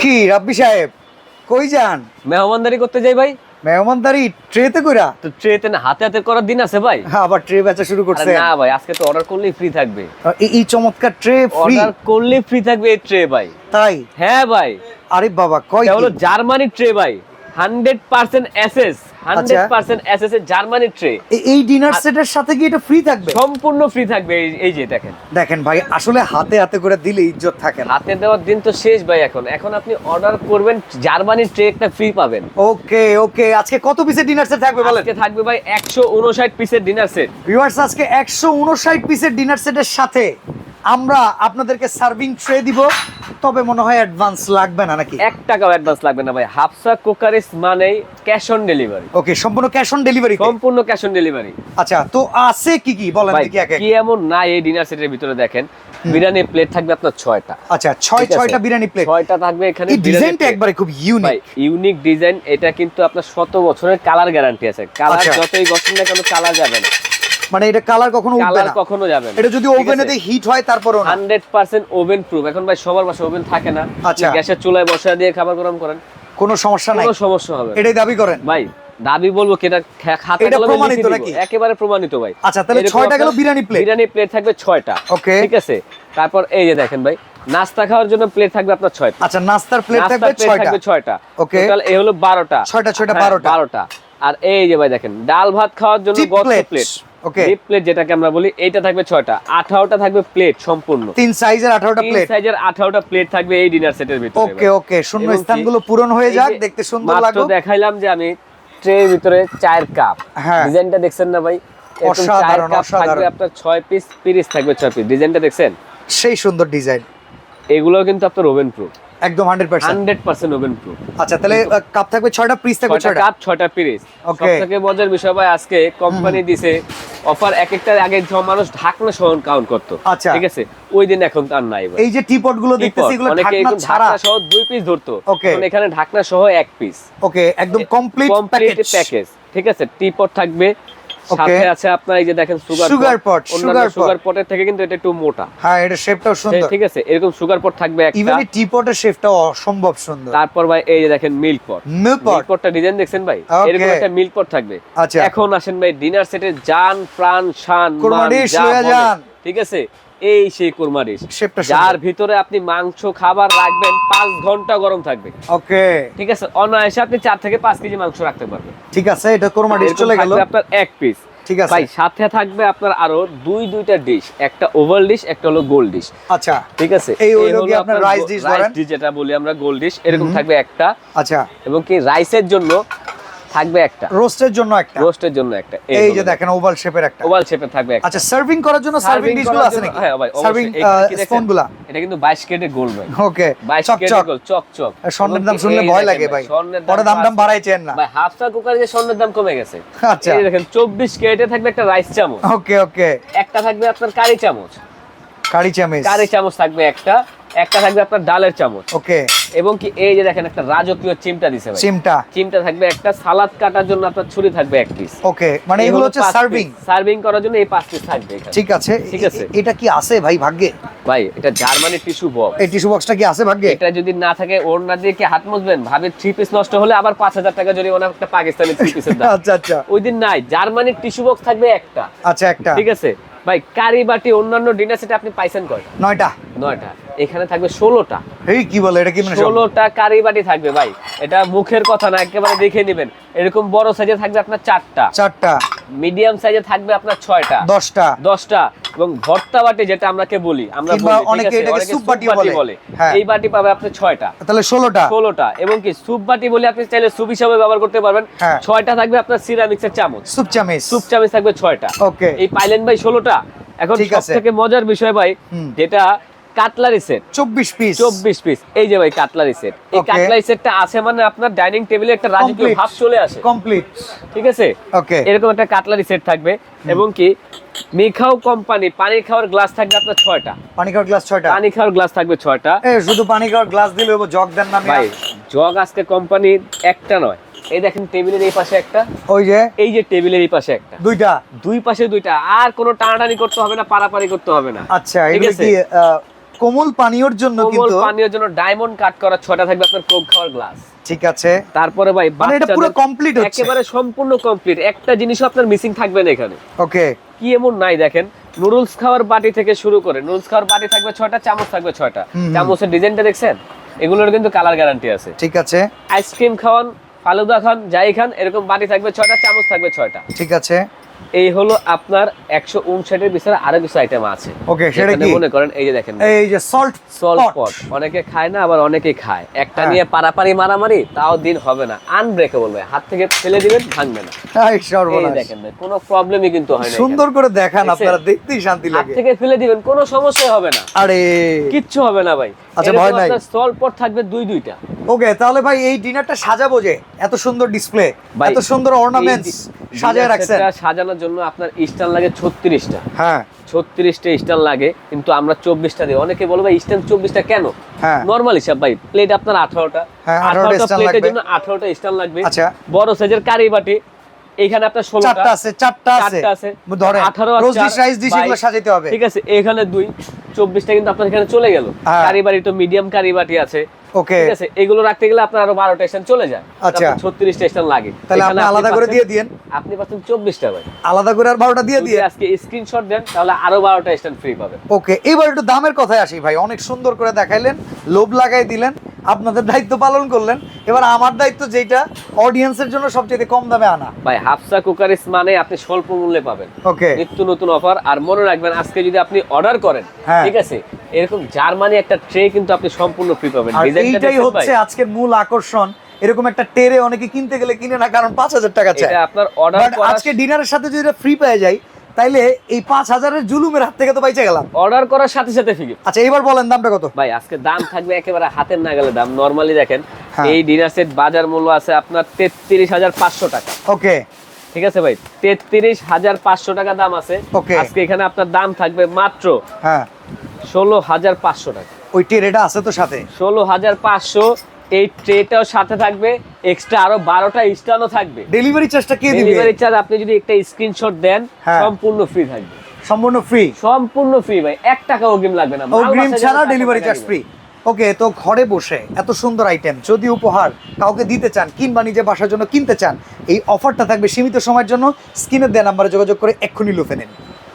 কি রাব্বি সাহেব? কই যান? মেহমানদারি করতে যাই ভাই। মেহমানদারি ট্রেতে কইরা? তো ট্রেতে না হাতে হাতে করার দিন আছে ভাই। হ্যাঁ, আবার ট্রে বেচা শুরু করছে। না ভাই আজকে তো অর্ডার করলেই ফ্রি থাকবে। এই- এই চমৎকার ট্রে ফ্রি অর্ডার করলেই ফ্রি থাকবে এই ট্রে ভাই। তাই? হ্যাঁ ভাই। আরে বাবা কয় হলো জার্মানি ট্রে ভাই। Hundred percent SS Germany tray এই ডিনার সেটের সাথে কি এটা ফ্রি থাকবে? সম্পূর্ণ ফ্রি থাকবে এই- যে দেখেন। দেখেন ভাই আসলে হাতে হাতে করে দিলে ইজ্জত থাকে না। হাতে দেওয়ার দিন তো শেষ ভাই এখন। এখন আপনি অর্ডার করবেন জার্মানি ট্রে একটা ফ্রি পাবেন। ওকে ওকে আজকে কত পিসের ডিনার সেট থাকবে বলেন? আজকে থাকবে ভাই একশো উনষাট পিসের ডিনার সেট ভিউয়ার্স আজকে একশো উনষাট পিসের ডিনার সেটের সাথে আমরা আপনাদেরকে সার্ভিং ট্রে দিব। তবে মনে হয় অ্যাডভান্স লাগবে না নাকি? এক টাকাও অ্যাডভান্স লাগবে না ভাই। হাফসা কুকারিস মানেই ক্যাশ অন ডেলিভারি ওকে সম্পূর্ণ ক্যাশ অন ডেলিভারি সম্পূর্ণ ক্যাশ অন ডেলিভারি আচ্ছা তো আছে কি কি? বলেন দেখি এক কি এমন না এই ডিনার সেটের ভিতরে দেখেন। বিরিয়ানি প্লেট থাকবে আপনার ছয়টা। আচ্ছা ছয় ঠিক আছে? ছয়টা বিরিয়ানি প্লেট ছয়টা থাকবে এখানে এই ডিজাইনটা একবারে খুব ইউনিক ইউনিক ডিজাইন এটা কিন্তু আপনার শত বছরের কালার গ্যারান্টি আছে। কালার আচ্ছা। যতই গঠন না কেন কালার যাবে না। মানে এটা কালার কখনো উঠবে কালার না। কখনো যাবে না। এটা যদি ওভেনেতে হিট হয় তারপরেও না। হান্ড্রেড পার্সেন্ট ওভেন প্রুফ এখন ভাই সবার বাসা ওভেন থাকে না। আচ্ছা। গ্যাসের চুলায় বসা দিয়ে খাবার গরম করেন। কোনো সমস্যা নাই। কোনো সমস্যা হবে এটাই দাবি করেন? ভাই দাবি বলব কি এটা খা- খাতা এটা কলমে প্রমাণিত নাকি? একেবারে প্রমাণিত ভাই। আচ্ছা, তাহলে এরকম ছয়টা গেল আপনার বিরিয়ানি plate। বিরিয়ানি প্লেট থাকবে ছয়টা। Okay. ঠিক আছে? তারপর এই যে দেখেন ভাই নাস্তা খাওয়ার জন্য প্লেট থাকবে আপনার ছয়টা। আচ্ছা নাস্তার প্লেট থাকবে plate ছয়টা। থাকবে ছয়টা। Okay. টোটাল এই হলো বারোটা। ছয়টা, ছয়টা, হ্যাঁ, বারোটা। বারোটা। আর এই যে ভাই দেখেন ডাল ভাত খাওয়ার জন্য গত প্লেট okay. ডিপ প্লেট যেটাকে আমরা বলি এইটা থাকবে ছয়টা। আঠারোটা থাকবে প্লেট সম্পূর্ণ। তিন সাইজের আঠারোটা তিন প্লেট সাইজের আঠারোটা প্লেট থাকবে এই ডিনার সেটের ভিতরে ওকে ওকে শূন্য স্থানগুলো পূরণ হয়ে যাক দেখতে সুন্দর মাত্র দেখাইলাম যে আমি ট্রের ভিতরে চায়ের কাপ। ডিজাইনটা দেখছেন না ভাই? চায়ের কাপ। থাকবে আপনার ছয় পিস পিরিস থাকবে ছয় পিস ডিজাইনটা দেখছেন? সেই সুন্দর ডিজাইন এগুলো কিন্তু আপনার ওভেন প্রুফ একদম hundred percent hundred percent oven proof আচ্ছা তাহলে কাপ থাকবে ছয়টা পিস থাকবে ছয়টা ছয়টা? কাপ ছয়টা পিরিস Okay. সব থেকে মজার বিষয় ভাই আজকে কোম্পানি দিছে অফার এক একটা আগে মানুষ ঢাকনা সহ কাউন্ট করতো। আচ্ছা। ঠিক আছে? ওই দিন এখন তার নাই এই যে টিপটগুলো দেখতেছি এগুলো ঢাকনা ছাড়া। সহ দুই পিস ধরতো. এখন এখানে ঢাকনা সহ এক পিস ওকে একদম কমপ্লিট প্যাকেজ ঠিক আছে? টিপট থাকবে. সাথে আছে আপনার এই যে দেখেন sugar sugar pot sugar sugar পটের থেকে কিন্তু এটা একটু মোটা। হ্যাঁ এটা শেপটাও সুন্দর। ঠিক আছে এরকম সুগার পট থাকবে একটা। ইভেন টি পটের শেপটাও অসম্ভব সুন্দর। তারপর ভাই এই যে দেখেন মিল্ক পট মিল্ক পট পটটা ডিজাইন দেখছেন ভাই? এরকম একটা মিল্ক পট থাকবে। আচ্ছা। এখন আসেন ভাই ডিনার সেটের জান প্রাণ শান মান। ঠিক আছে? এই সেই কোরমা ডিশ যার ভিতরে আপনি মাংস খাবার রাখবেন পাঁচ ঘণ্টা গরম থাকবে। ওকে। ঠিক আছে? অনায়াসে আপনি চার থেকে পাঁচ কেজি মাংস রাখতে পারবেন। ঠিক আছে এটা কোরমা ডিশ চলে গেল। আপনার এক পিস ঠিক আছে। ভাই সাথে থাকবে আপনার আরও দুই দুইটা ডিশ একটা ওভাল ডিশ একটা হলো গোল্ড ডিশ আচ্ছা। ঠিক আছে? এই হলো কি আপনার rice dish রাইস ডিশ যেটা বলি আমরা গোল্ড ডিশ এরকম থাকবে একটা। আচ্ছা। এবং কি রাইসের জন্য থাকবে একটা। রোস্টের জন্য একটা। রোস্টের জন্য একটা। এই যে দেখেন ওভাল শেপের একটা। ওভাল শেপে থাকবে একটা। আচ্ছা সার্ভিং করার জন্য সার্ভিং ডিশগুলো আছে নাকি? হ্যাঁ ভাই সার্ভিং? স্পুনগুলা এটা কিন্তু 22 কেটে গোল্ড ভাই। ওকে 22 চক কেটে চক চক চক স্বর্ণের দাম শুনলে ভয় লাগে ভাই পরে দাম দাম। বাড়াইছেন না। ভাই হাফসা কুকারে যে স্বর্ণের দাম কমে গেছে। আচ্ছা। এই দেখেন 24 কেটে থাকবে একটা রাইস চামচ। ওকে ওকে একটা থাকবে আপনার কারি চামচ। কারি চামিচ। কারি চামচ থাকবে একটা। একটা থাকবে আপনার ডালের চামচ। ওকে এবং কি এই যে দেখেন একটা রাজকীয় চিমটা দিছে ভাই। চিমটা। চিমটা থাকবে একটা সালাদ কাটার জন্য আপনার ছুরি থাকবে এক পিস ওকে মানে এগুলো হচ্ছে সার্ভিং। সার্ভিং করার জন্য এই পাঁচ পিস থাকবে এখানে। ঠিক আছে ঠিক আছে। এটা কি আছে ভাই ভাগ্যে? ভাই এটা জার্মানি টিস্যু বক্স। এই টিস্যু বক্সটা কি আছে ভাগ্যে? এটা যদি না থাকে ওর না দিয়ে কি হাত মুছবেন? ভাবে থ্রি পিস নষ্ট হলে আবার পাঁচ হাজার টাকা জরিমানা একটা পাকিস্তানি থ্রি পিসের দাম। আচ্ছা আচ্ছা। ওই দিন নাই জার্মানির টিস্যু বক্স থাকবে একটা। আচ্ছা একটা। ঠিক আছে? ভাই কারি বাটি অন্যান্য ডিনার সেটে আপনি পাইছেন কয়টা? নয়টা। নয়টা। এখানে থাকবে ষোলোটা। এই কি বলে এটা কি মানে ষোলোটা কারি বাটি থাকবে ভাই। এটা মুখের কথা না একেবারে দেখে নেবেন। এরকম বড় সাইজে থাকবে আপনার চারটা। চারটা। মিডিয়াম সাইজে থাকবে আপনার ছয়টা। দশটা। দশটা। এবং ভর্তা বাটি যেটা আমরাকে বলি আমরা কিংবা বলি, ঠিক অনেকে এটাকে বাটিও বাটি বলে। বলে। হ্যাঁ। এই বাটি পাবে আপনি ছয়টা। তাহলে ষোলোটা। ষোলোটা। এবং কি সুপ বাটি বলে আপনি চাইলে সুপ হিসাবে ব্যবহার করতে পারবেন। হ্যাঁ। ছয়টা থাকবে আপনার সিরামিক্সের চামচ। সুপ চামিচ। সুপ চামচ থাকবে ছয়টা। ওকে এই পাইলেন ভাই ষোলোটা। এখন সব থেকে মজার বিষয় ভাই যেটা কাটলারি সেট চব্বিশ পিস চব্বিশ পিস এই যে ভাই কাটলারি সেট এই কাটলারি সেটটা আছে মানে আপনার ডাইনিং টেবিলে একটা রাজকীয় ভাব চলে আসে। কমপ্লিট ঠিক আছে? ওকে এরকম একটা কাটলারি সেট থাকবে। এবং কি মিখাও কোম্পানি পানি খাওয়ার গ্লাস থাকবে আপনার ছয়টা। পানি খাওয়ার গ্লাস ছয়টা? পানি খাওয়ার গ্লাস থাকবে ছয়টা। এ শুধু পানি খাওয়ার গ্লাস দিলে হব জগ দেন না ভাই জগ আজকে কোম্পানির একটা নয়। এই দেখেন টেবিলের এই পাশে একটা। ওই যে? এই যে টেবিলের এই পাশে একটা। দুইটা? দুই পাশে দুইটা। আর কোনো টানাটানি করতে হবে না পারাপারি করতে হবে না। আচ্ছা ঠিক আছে। কোমল পানীয়র জন্য কোমল কিন্তু পানীয়ের জন্য ডায়মন্ড কাট করা ছটা থাকবে আপনার কোক খাওয়ার গ্লাস ঠিক আছে। তারপরে ভাই মানে এটা পুরো কমপ্লিট হচ্ছে। একেবারে সম্পূর্ণ কমপ্লিট একটা জিনিসও আপনার মিসিং থাকবে না এখানে। ওকে। কি এমন নাই দেখেন। নুডলস খাওয়ার বাটি থেকে শুরু করে নুডলস খাওয়ার বাটি থাকবে ছয়টা চামচ থাকবে ছয়টা। হুম। চামচের ডিজাইনটা দেখছেন? এগুলোর কিন্তু কালার গ্যারান্টি আছে। ঠিক আছে। আইসক্রিম খাওয়ান ফালুদা খান যাই খান এরকম বাটি থাকবে ছয়টা চামচ থাকবে ছয়টা। ঠিক আছে। এই হলো আপনার একশো উনষাটের ভিতরে আরও কিছু আইটেম আছে। ওকে সেটা কি? মনে করেন এই যে দেখেন। এই যে সল্ট সল্ট পট অনেকে খায় না আবার অনেকে খায়। একটা হ্যাঁ। নিয়ে পারাপারি মারামারি তাও দিন হবে না। আনব্রেকেবল ভাই। হাত থেকে ফেলে দিবেন ভাঙবে না। এই সর্বনাশ। দেখেন ভাই কোনো প্রবলেমই কিন্তু হয় না সুন্দর করে দেখান আপনারা দেখতেই শান্তি এখানে। হাত থেকে ফেলে দিবেন কোনো সমস্যা হবে না। আরে। কিচ্ছু হবে না ভাই। আচ্ছা, ভয় নাই। সল্ট পট থাকবে দুই দুইটা। ওকে তাহলে ভাই এই ডিনারটা সাজাবো যে এত সুন্দর ডিসপ্লে এত সুন্দর অর্নামেন্টস সাজায় রাখছেন। সাজানোর জন্য আপনার স্ট্যান্ড লাগে ছত্রিশটা। হ্যাঁ। ছত্রিশটা স্ট্যান্ড লাগে কিন্তু আমরা চব্বিশটা দিই। অনেকে বলবে ভাই স্ট্যান্ড চব্বিশটা কেন? হ্যাঁ। নর্মাল হিসাব ভাই প্লেট আপনার আঠারোটা। হ্যাঁ, 18টা আঠারোটা প্লেটের লাগবে। জন্য আঠারোটা স্ট্যান্ড লাগবে। আচ্ছা। বড় সাইজের কারি বাটি এখানে আপনার ষোলোটা। চারটা আছে চারটা আছে। চারটা আছে। ধরেন আঠারো আর রোজ চার, ডিশ রাইস ডিশ এগুলো। সাজাতে হবে। ঠিক আছে এখানে দুই চব্বিশটা কিন্তু আপনার এখানে চলে গেল। হ্যাঁ। কারি বাড়ি তো মিডিয়াম কারি বাটি আছে। ওকে। ঠিক আছে এগুলো রাখতে গেলে আপনার আরও বারোটা স্টেশন চলে যায়। আচ্ছা। ছত্রিশটা স্টেশন লাগে। তাহলে আপনি আলাদা করে দিয়ে দিয়েন। আপনি পাচ্ছেন চব্বিশটা ভাই। আলাদা করে আর বারোটা দিয়ে দিয়ে আজকে স্ক্রিনশট দেন তাহলে আরও বারোটা স্টেশন ফ্রি পাবেন। ওকে এবার একটু দামের কথায় আসি ভাই। অনেক সুন্দর করে দেখাইলেন লোভ লাগাই দিলেন। আপনাদের দায়িত্ব পালন করলেন। এবার আমার দায়িত্ব যেটা অডিয়েন্সের জন্য সবচেয়ে কম দামে আনা। ভাই হাফসা কুকারিস মানে আপনি স্বল্প মূল্যে পাবেন। ওকে। নিত্য নতুন অফার আর মনে রাখবেন আজকে যদি আপনি অর্ডার করেন হ্যাঁ। ঠিক আছে? এরকম জার্মানি একটা ট্রে কিন্তু আপনি সম্পূর্ণ ফ্রি পাবেন। এইটাই হচ্ছে আজকের মূল আকর্ষণ। এরকম একটা টেরে অনেকে কিনতে গেলে কিনে না কারণ পাঁচ হাজার টাকা এটা আপনার অর্ডার আজকে ডিনারের সাথে যদি ফ্রি পেয়ে যাই তাইলে এই পাঁচ হাজারের জুলুমের হাত থেকে তো বাইচে গেলাম। অর্ডার করার সাথে সাথে ফ্রি আচ্ছা এবার বলেন দামটা কত? ভাই আজকে দাম থাকবে একেবারে হাতের নাগালে দাম। নরমালি দেখেন হ্যাঁ। এই ডিনার সেট বাজার মূল্য আছে আপনার তেত্রিশ হাজার পাঁচশো টাকা। ওকে। ঠিক আছে ভাই তেত্রিশ হাজার পাঁচশো টাকা দাম আছে. আজকে এখানে আপনার দাম থাকবে মাত্র হ্যাঁ। ষোলো হাজার পাঁচশো টাকা। ওই টেরেটা আছে তো সাথে? ষোলো হাজার পাঁচশো এই ট্রেটাও সাথে থাকবে এক্সট্রা আরও বারোটা স্টানও থাকবে। ডেলিভারি চার্জটা কে দিবে? ডেলিভারি চার্জ আপনি যদি একটা স্ক্রিনশট দেন হ্যাঁ। সম্পূর্ণ ফ্রি থাকবে। সম্পূর্ণ ফ্রি সম্পূর্ণ ফ্রি ভাই এক টাকা অগ্রিম লাগবে না। অগ্রিম ছাড়া ডেলিভারি চার্জ ফ্রি ওকে তো ঘরে বসে এত সুন্দর আইটেম যদি উপহার কাউকে দিতে চান কিংবা নিজে বাসার জন্য কিনতে চান এই অফারটা থাকবে সীমিত সময়ের জন্য। স্ক্রিনের দেওয়া নাম্বারে যোগাযোগ করে এক্ষুনি লুফে নিন।